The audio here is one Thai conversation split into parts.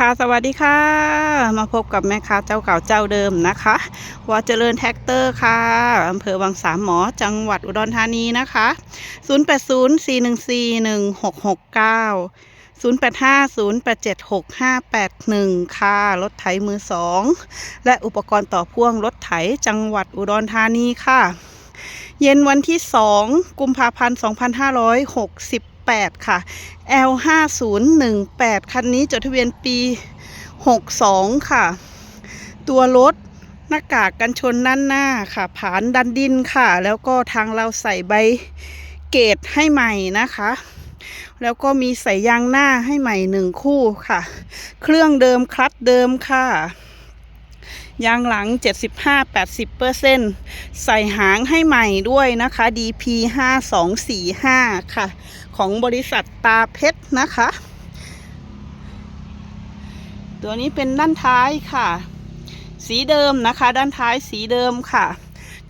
ค่ะสวัสดีค่ะ มาพบกับแม่ค้าเจ้าเก่าเจ้าเดิมนะคะวอเจริญแท็กเตอร์ค่ะอำเภอวังสามหมอจังหวัดอุดรธานีนะคะ 0804141669 0850876581 ค่ะ รถไถมือสองและอุปกรณ์ต่อพ่วงรถไถจังหวัดอุดรธานีค่ะ เย็นวันที่ 2 กุมภาพันธ์ 8 ค่ะ L 5 0 1 8คันนี้จดทะเบียนปี 62 ค่ะ ตัวรถหน้ากากกันชนด้านหน้าค่ะ ผานดันดินค่ะ แล้วก็ทางเราใส่ใบเกตให้ใหม่นะคะ แล้วก็มีใส่ยางหน้าให้ใหม่หนึ่งคู่ค่ะ เครื่องเดิมคลัตช์เดิมค่ะยางหลัง 75-80%ใส่หางให้ใหม่ด้วยนะคะ DP 5245 ค่ะ ของบริษัทตาเพชรนะคะ ตัวนี้เป็นด้านท้ายค่ะ สีเดิมนะคะ ด้านท้ายสีเดิมค่ะ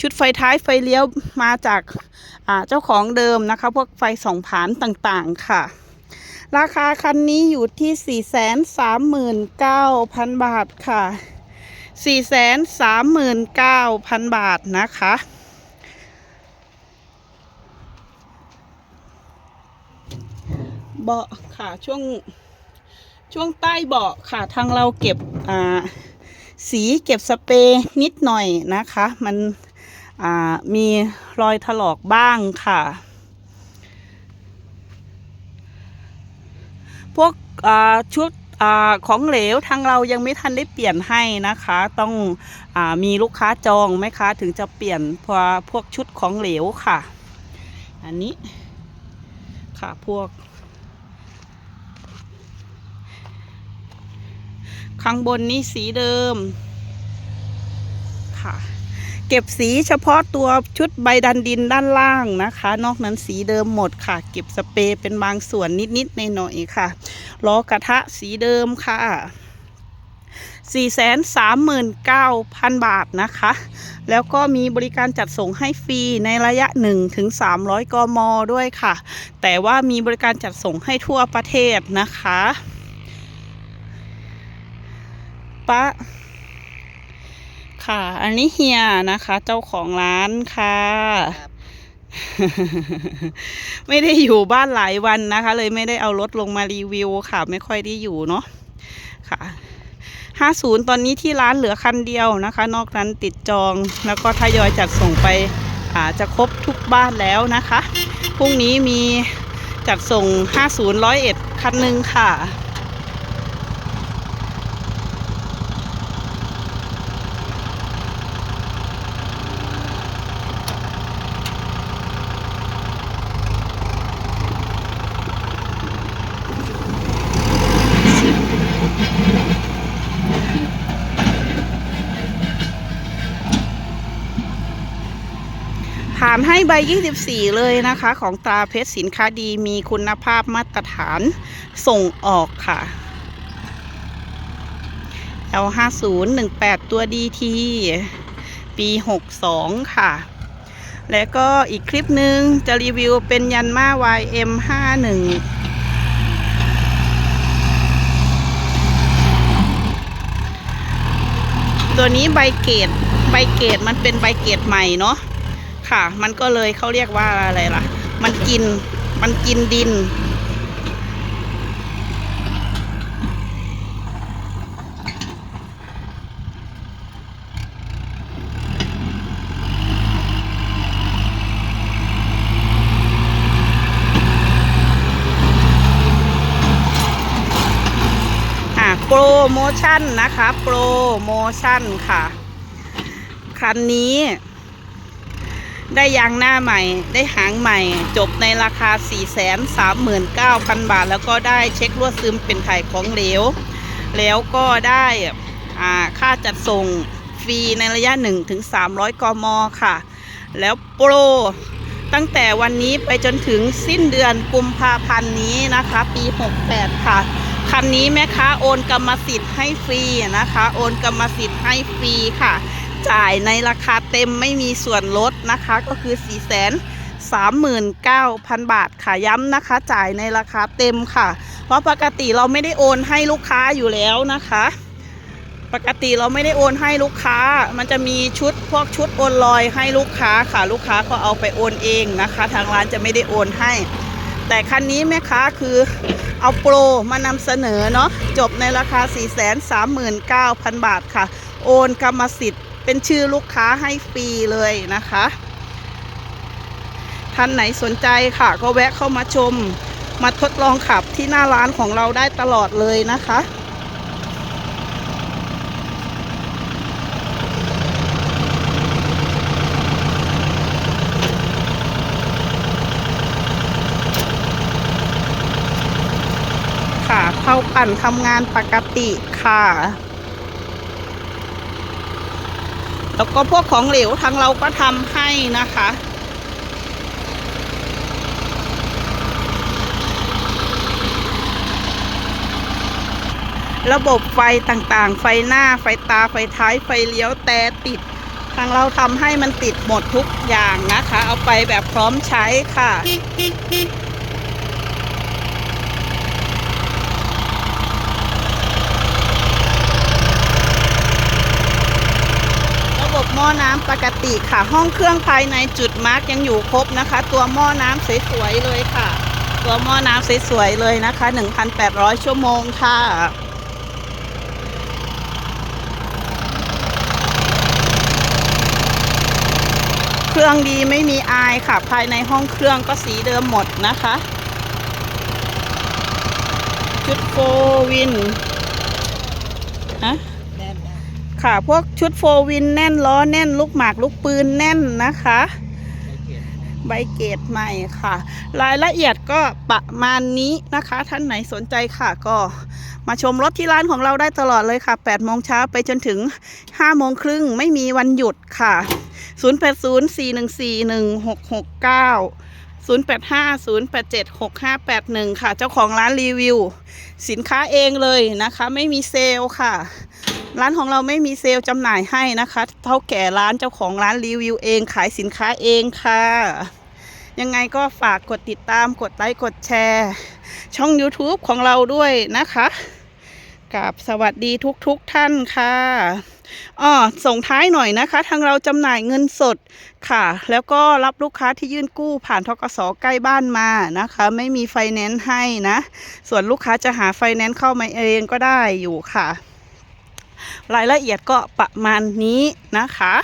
ชุดไฟท้ายไฟเลี้ยวมาจากาเจ้าของเดิมนะคะ พวกไฟสองผานต่างๆค่ะ ราคาคันนี้อยู่ที่ 439,000 บาทค่ะ 439,000 บาทนะคะ เบาะค่ะช่วงช่วงใต้เบาะค่ะทางเราเก็บอ่าสีเก็บสเปรย์นิดหน่อยนะคะ มันอ่ามีรอยถลอกบ้างค่ะ พวกอ่าชุดอาของเหลวทางเรายังไม่ทันได้เปลี่ยนให้นะคะ ต้องอามีลูกค้าจองไหมคะ ถึงจะเปลี่ยนพวพวกชุดของเหลวค่ะ อันนี้ค่ะพวก ข้างบนนี้สีเดิม ค่ะ เก็บสีเฉพาะตัวชุดใบดันดินด้านล่างนะคะ นอกนั้นสีเดิมหมดค่ะ เก็บสเปรย์เป็นบางส่วนนิดๆในหน่อยค่ะล้อกระทะสีเดิมค่ะ439,000 บาทนะคะ แล้วก็มีบริการจัดส่งให้ฟรีในระยะ1-300 กม ด้วยค่ะ แต่ว่ามีบริการจัดส่งให้ทั่วประเทศนะคะ ปะ ค่ะ อันนี้เฮียนะคะ เจ้าของร้านค่ะ ไม่ได้อยู่บ้านหลายวันนะคะ เลยไม่ได้เอารถลงมารีวิวค่ะ ไม่ค่อยได้อยู่เนาะค่ะ50ตอนนี้ที่ร้านเหลือคันเดียวนะคะ นอกนั้นติดจองแล้วก็ทยอยจัดส่งไปอาจะครบทุกบ้านแล้วนะคะ พรุ่งนี้มีจัดส่ง 50 101 คันหนึ่งค่ะานให้ใบ 24 เลยนะคะ ของตราเพชรสินค้าดีมีคุณภาพมาตรฐานส่งออกค่ะ L5018 ตัว DT ปี 62 ค่ะ และก็อีกคลิปหนึ่งจะรีวิวเป็นยันมา YM51 ตัวนี้ใบเกตใบเกตมันเป็นใบเกตใหม่เนาะ ค่ะ มันก็เลยเขาเรียกว่าอะไรล่ะ มันกิน มันกินดิน อะโปรโมชั่นนะคะ โปรโมชั่นค่ะ คันนี้ ได้ยางหน้าใหม่ ได้หางใหม่ จบในราคา 439,000 บาท แล้วก็ได้เช็ครวดซึมเป็นไถ่ของเหลว แล้วก็ได้อ่าค่าจัดส่งฟรีในระยะ 1-300 กม ค่ะ แล้วโปรตั้งแต่วันนี้ไปจนถึงสิ้นเดือนกุมภาพันธ์นี้นะคะ ปี 68 ค่ะ คันนี้แม่ค้าโอนกรรมสิทธิ์ให้ฟรีนะคะ โอนกรรมสิทธิ์ให้ฟรีค่ะ จ่ายในราคาเต็มไม่มีส่วนลดนะคะ ก็คือ 4 3 9 0 0 0 บาทค่ะย้ำนะคะ จ่ายในราคาเต็มค่ะ เพราะปกติเราไม่ได้โอนให้ลูกค้าอยู่แล้วนะคะ ปกติเราไม่ได้โอนให้ลูกค้า มันจะมีชุดพวกชุดโอนลอยให้ลูกค้าค่ะ ลูกค้าก็เอาไปโอนเองนะคะ ทางร้านจะไม่ได้โอนให้ แต่คันนี้แม่ค้าคือเอาโปรมานำเสนอเนาะจบในราคา 439,000 บาทค่ะ โอนกรรมสิทธิ์ เป็นชื่อลูกค้าให้ฟรีเลยนะคะ ท่านไหนสนใจค่ะ ก็แวะเข้ามาชม มาทดลองขับที่หน้าร้านของเราได้ตลอดเลยนะคะค่ะเข้าปั่นทำงานปกติค่ะ แล้วก็พวกของเหลวทางเราก็ทำให้นะคะระบบไฟต่างๆ ไฟหน้า ไฟตา ไฟท้าย ไฟเลี้ยว แต่ติด ทางเราทำให้มันติดหมดทุกอย่างนะคะ เอาไปแบบพร้อมใช้ค่ะ ระบบห ม้อน้ำปกติค่ะ ห้องเครื่องภายในจุดมาร์กยังอยู่ครบนะคะ ตัวหม้อน้ำสวยๆเลยค่ะ ตัวหม้อน้ำสวยๆเลยนะคะ 1,800 ชั่วโมงค่ะเครื่องดีไม่มีอายค่ะ ภายในห้องเครื่องก็สีเดิมหมดนะคะชุดโฟวินฮะ ค่ะ พวกชุดโฟวินแน่นล้อแน่นลูกหมากลูกปืนแน่นนะคะ ใบเกตใหม่ค่ะ รายละเอียดก็ประมาณนี้นะคะ ท่านไหนสนใจค่ะก็มาชมรถที่ร้านของเราได้ตลอดเลยค่ะ8โมงเช้าไปจนถึง5โมงครึ่งไม่มีวันหยุดค่ะ 0804141669 0850876581 ค่ะ เจ้าของร้านรีวิว สินค้าเองเลยนะคะ ไม่มีเซลล์ค่ะ ร้านของเราไม่มีเซลล์จำหน่ายให้นะคะ เท่าแก่ร้านเจ้าของร้านรีวิวเองขายสินค้าเองค่ะ ยังไงก็ฝากกดติดตามกดไลค์กดแชร์ ช่อง YouTube ของเราด้วยนะคะกับสวัสดีทุกๆทท่านค่ะอ้อส่งท้ายหน่อยนะคะ ทางเราจำหน่ายเงินสดค่ะ แล้วก็รับลูกค้าที่ยื่นกู้ผ่านทกสใกล้บ้านมานะคะ ไม่มีไฟแนนซ์ให้นะ ส่วนลูกค้าจะหาไฟแนนซ์เข้ามาเองก็ได้อยู่ค่ะ รายละเอียดก็ประมาณนี้นะคะ